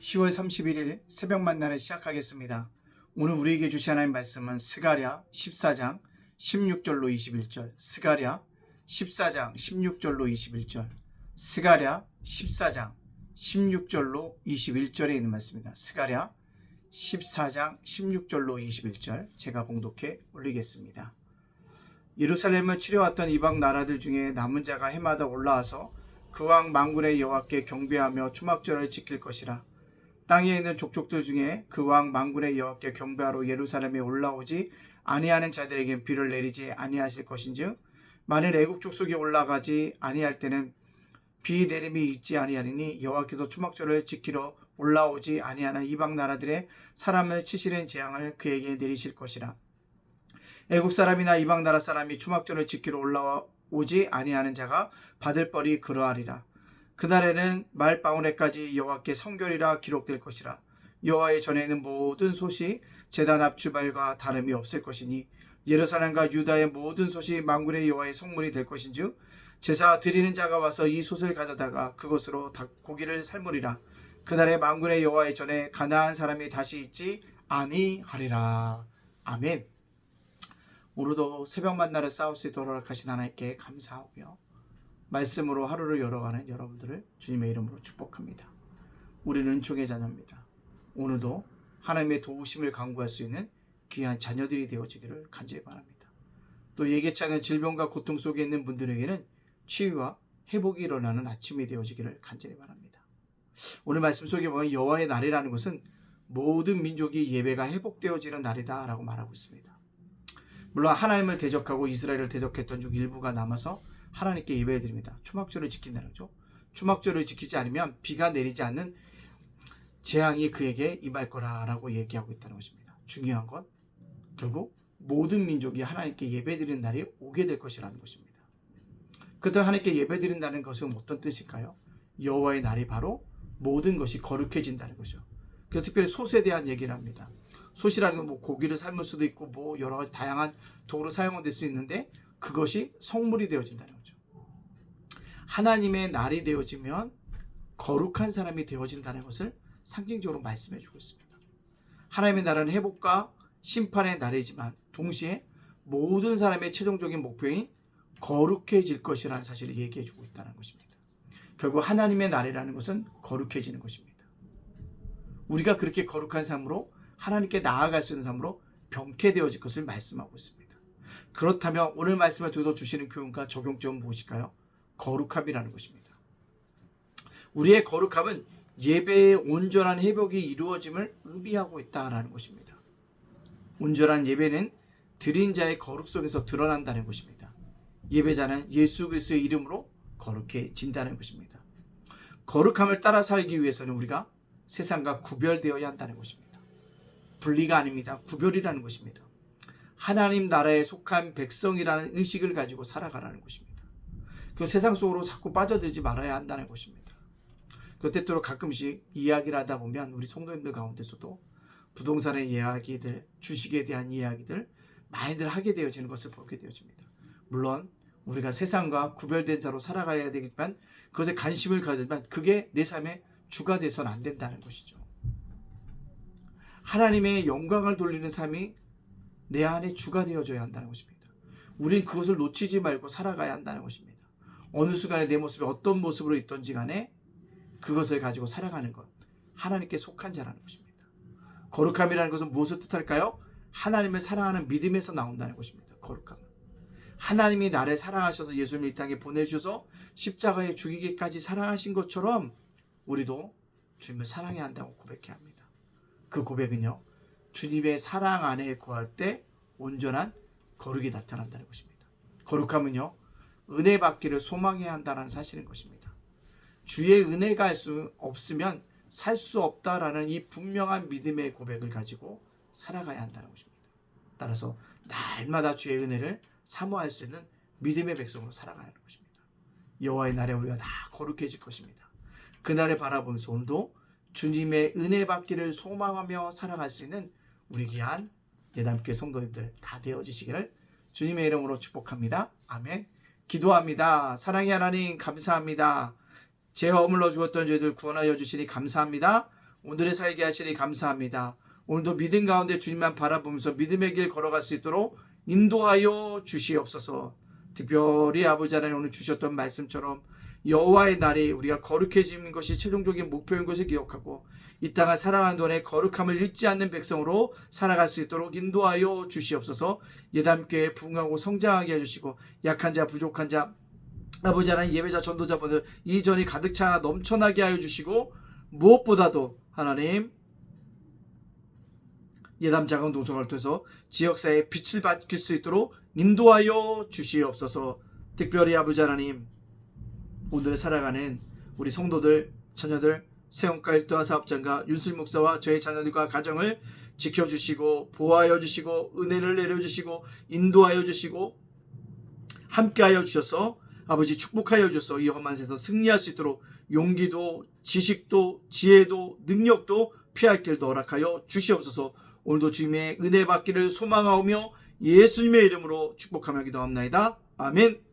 10월 31일 새벽 만나를 시작하겠습니다. 오늘 우리에게 주신 하나님 말씀은 스가랴 14장 16절로 21절, 스가랴 14장 16절로 21절, 스가랴 14장 16절로 21절에 있는 말씀입니다. 스가랴 14장 16절로 21절 제가 봉독해 올리겠습니다. 예루살렘을 치려왔던 이방 나라들 중에 남은 자가 해마다 올라와서 그 왕 망군의 여호와께 경배하며 추막절을 지킬 것이라. 땅에 있는 족족들 중에 그 왕 망군의 여호와께 경배하러 예루살렘에 올라오지 아니하는 자들에게 비를 내리지 아니하실 것인즉 만일 애국 족속이 올라가지 아니할 때는 비 내림이 있지 아니하리니 여호와께서 추막절을 지키러 올라오지 아니하는 이방 나라들의 사람을 치시는 재앙을 그에게 내리실 것이라. 애국 사람이나 이방 나라 사람이 추막절을 지키러 올라오지 아니하는 자가 받을 벌이 그러하리라. 그날에는 말방울에까지 여호와께 성결이라 기록될 것이라. 여호와의 전에 있는 모든 솥이 제단 앞주발과 다름이 없을 것이니 예루살렘과 유다의 모든 솥이 망군의 여호와의 성물이 될 것인즉 제사 드리는 자가 와서 이 솥을 가져다가 그것으로 닭 고기를 삶으리라. 그날에 망군의 여호와의 전에 가나안 사람이 다시 있지 아니하리라. 아멘. 오늘도 새벽 만나를 싸울 수 있도록 허락하신 하나님께 감사하고요. 말씀으로 하루를 열어가는 여러분들을 주님의 이름으로 축복합니다. 우리는 은총의 자녀입니다. 오늘도 하나님의 도우심을 강구할 수 있는 귀한 자녀들이 되어지기를 간절히 바랍니다. 또 예기치 않은 질병과 고통 속에 있는 분들에게는 치유와 회복이 일어나는 아침이 되어지기를 간절히 바랍니다. 오늘 말씀 속에 보면 여호와의 날이라는 것은 모든 민족이 예배가 회복되어지는 날이다라고 말하고 있습니다. 물론 하나님을 대적하고 이스라엘을 대적했던 중 일부가 남아서 하나님께 예배드립니다. 추막절을 지킨다는 거죠. 추막절을 지키지 않으면 비가 내리지 않는 재앙이 그에게 임할 거라라고 얘기하고 있다는 것입니다. 중요한 건 결국 모든 민족이 하나님께 예배드리는 날이 오게 될 것이라는 것입니다. 그때 하나님께 예배드린다는 것은 어떤 뜻일까요? 여호와의 날이 바로 모든 것이 거룩해진다는 거죠. 그 특별히 솥에 대한 얘기를 합니다. 솥이라는 건 뭐 고기를 삶을 수도 있고 뭐 여러 가지 다양한 도구로 사용될 수 있는데 그것이 성물이 되어진다는 거죠. 하나님의 날이 되어지면 거룩한 사람이 되어진다는 것을 상징적으로 말씀해 주고 있습니다. 하나님의 날은 회복과 심판의 날이지만 동시에 모든 사람의 최종적인 목표인 거룩해질 것이라는 사실을 얘기해 주고 있다는 것입니다. 결국 하나님의 날이라는 것은 거룩해지는 것입니다. 우리가 그렇게 거룩한 삶으로 하나님께 나아갈 수 있는 삶으로 병쾌되어질 것을 말씀하고 있습니다. 그렇다면 오늘 말씀을 들어 주시는 교훈과 적용점은 무엇일까요? 거룩함이라는 것입니다. 우리의 거룩함은 예배의 온전한 회복이 이루어짐을 의미하고 있다라는 것입니다. 온전한 예배는 드린 자의 거룩 속에서 드러난다는 것입니다. 예배자는 예수 그리스도의 이름으로 거룩해진다는 것입니다. 거룩함을 따라 살기 위해서는 우리가 세상과 구별되어야 한다는 것입니다. 분리가 아닙니다. 구별이라는 것입니다. 하나님 나라에 속한 백성이라는 의식을 가지고 살아가라는 것입니다. 그 세상 속으로 자꾸 빠져들지 말아야 한다는 것입니다. 그 때때로 가끔씩 이야기를 하다 보면 우리 성도님들 가운데서도 부동산의 이야기들, 주식에 대한 이야기들 많이들 하게 되어지는 것을 보게 되어집니다. 물론 우리가 세상과 구별된 자로 살아가야 되겠지만 그것에 관심을 가지면 그게 내 삶의 주가 돼서는 안 된다는 것이죠. 하나님의 영광을 돌리는 삶이 내 안에 주가 되어져야 한다는 것입니다. 우린 그것을 놓치지 말고 살아가야 한다는 것입니다. 어느 순간에 내 모습이 어떤 모습으로 있던지 간에 그것을 가지고 살아가는 것. 하나님께 속한 자라는 것입니다. 거룩함이라는 것은 무엇을 뜻할까요? 하나님을 사랑하는 믿음에서 나온다는 것입니다. 거룩함은. 하나님이 나를 사랑하셔서 예수님 이 땅에 보내주셔서 십자가에 죽이기까지 사랑하신 것처럼 우리도 주님을 사랑해야 한다고 고백해야 합니다. 그 고백은요. 주님의 사랑 안에 거할 때 온전한 거룩이 나타난다는 것입니다. 거룩함은요. 은혜 받기를 소망해야 한다는 사실인 것입니다. 주의 은혜가 할수 없으면 살 수 없다라는 이 분명한 믿음의 고백을 가지고 살아가야 한다는 것입니다. 따라서 날마다 주의 은혜를 사모할 수 있는 믿음의 백성으로 살아가는 것입니다. 여호와의 날에 우리가 다 거룩해질 것입니다. 그날을 바라보면서 오늘도 주님의 은혜 받기를 소망하며 살아갈 수 있는 우리 귀한 예담교회 성도님들 다 되어지시기를 주님의 이름으로 축복합니다. 아멘. 기도합니다. 사랑의 하나님 감사합니다. 제 허물러 죽었던 죄들 구원하여 주시니 감사합니다. 오늘의 살게 하시니 감사합니다. 오늘도 믿음 가운데 주님만 바라보면서 믿음의 길 걸어갈 수 있도록 인도하여 주시옵소서. 특별히 아버지 하나님 오늘 주셨던 말씀처럼 여호와의 날이 우리가 거룩해지는 것이 최종적인 목표인 것을 기억하고 이 땅을 살아가는 동안에 거룩함을 잊지 않는 백성으로 살아갈 수 있도록 인도하여 주시옵소서. 예담교회 부흥하고 성장하게 해주시고 약한 자 부족한 자 아버지 하나님 예배자 전도자분들 이전이 가득 차 넘쳐나게 하여 주시고 무엇보다도 하나님 예담 작은 동성을 통해서 지역사회에 빛을 밝힐 수 있도록 인도하여 주시옵소서. 특별히 아버지 하나님 오늘 살아가는 우리 성도들 자녀들 세원가 일도와 사업장과 윤술 목사와 저희 자녀들과 가정을 지켜주시고 보호하여 주시고 은혜를 내려주시고 인도하여 주시고 함께하여 주셔서 아버지 축복하여 주셔서 이 험한 세상 승리할 수 있도록 용기도 지식도 지혜도 능력도 피할 길도 허락하여 주시옵소서 오늘도 주님의 은혜 받기를 소망하오며 예수님의 이름으로 축복하며 기도합나이다. 아멘